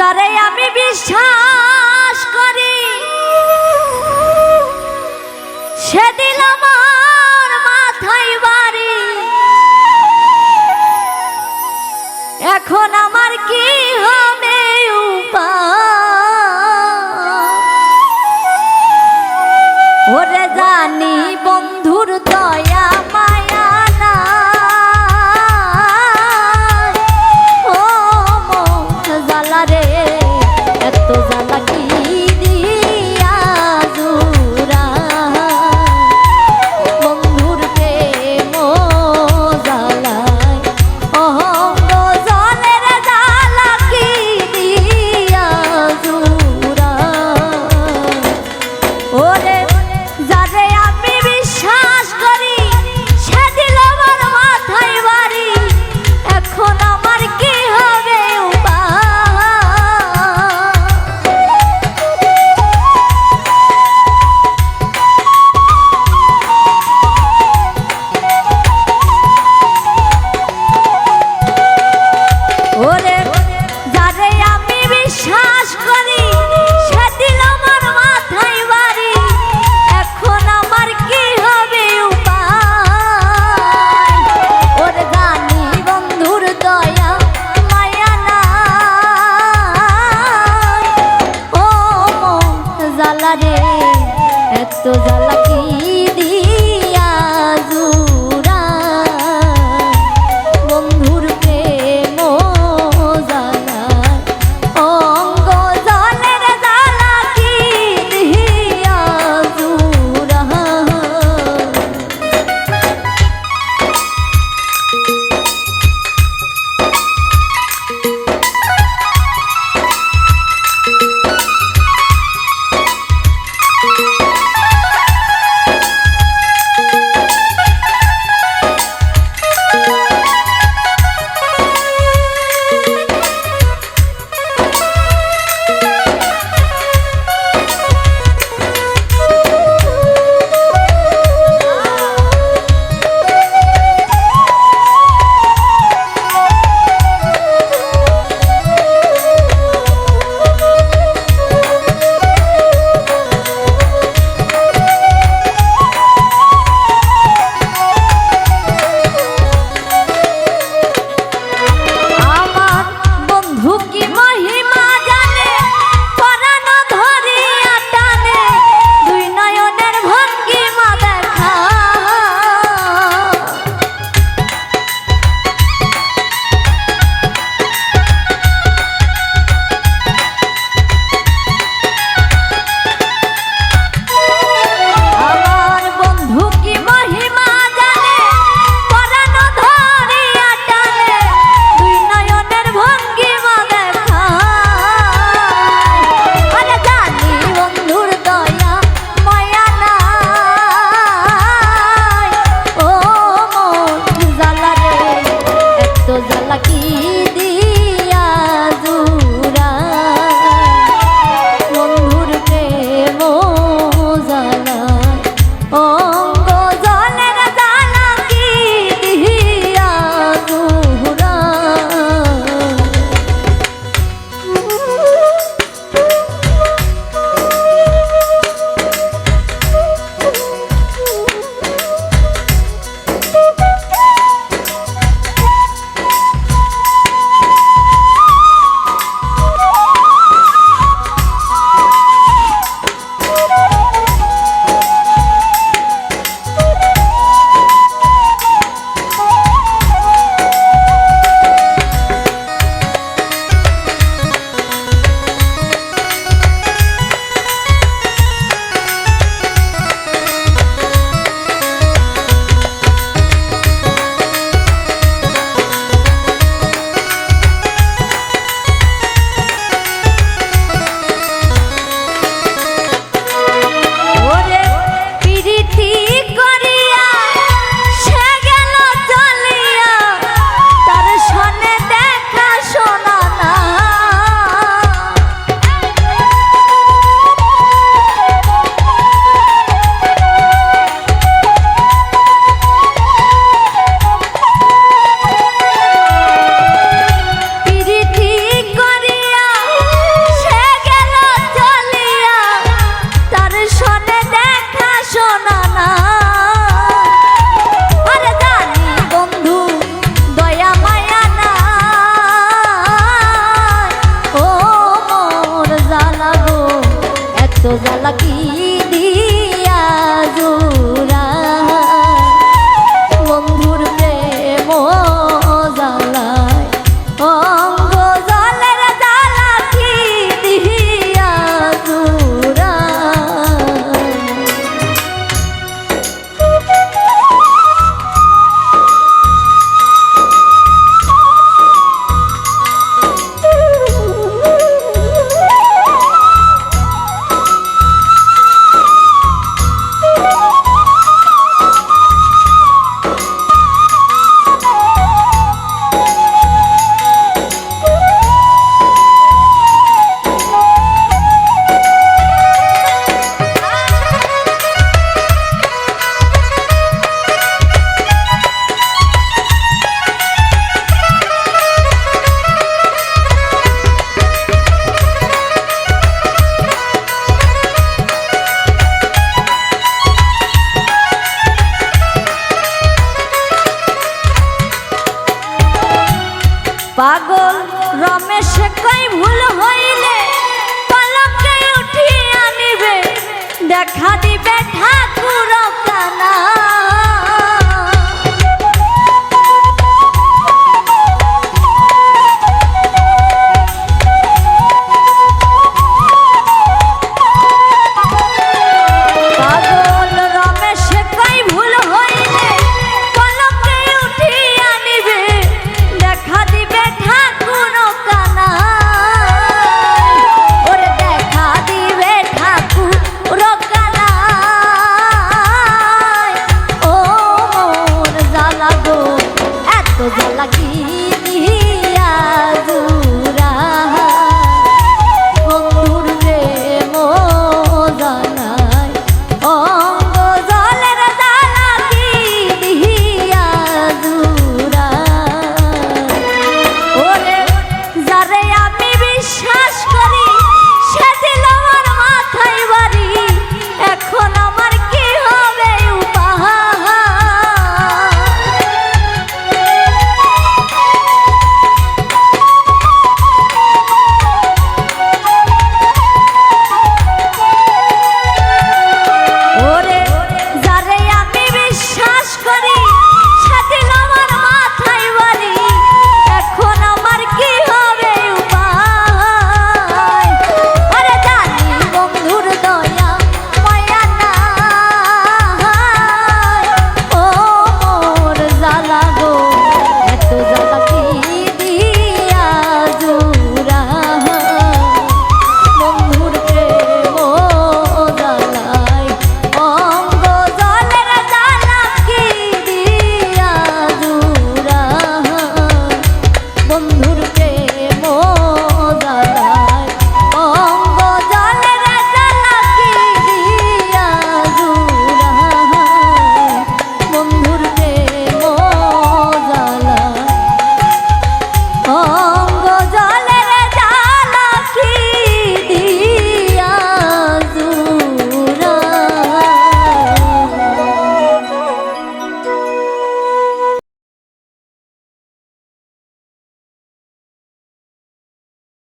যারে আমি বিশ্বাস করি। সেদিন আমার মাথায় বাড়ি। এখন আমার কি পাগল রমেশ কই ভুল হইলে? পলকে উঠি আনিবে। দেখা দিবে ঠাকুর কানা।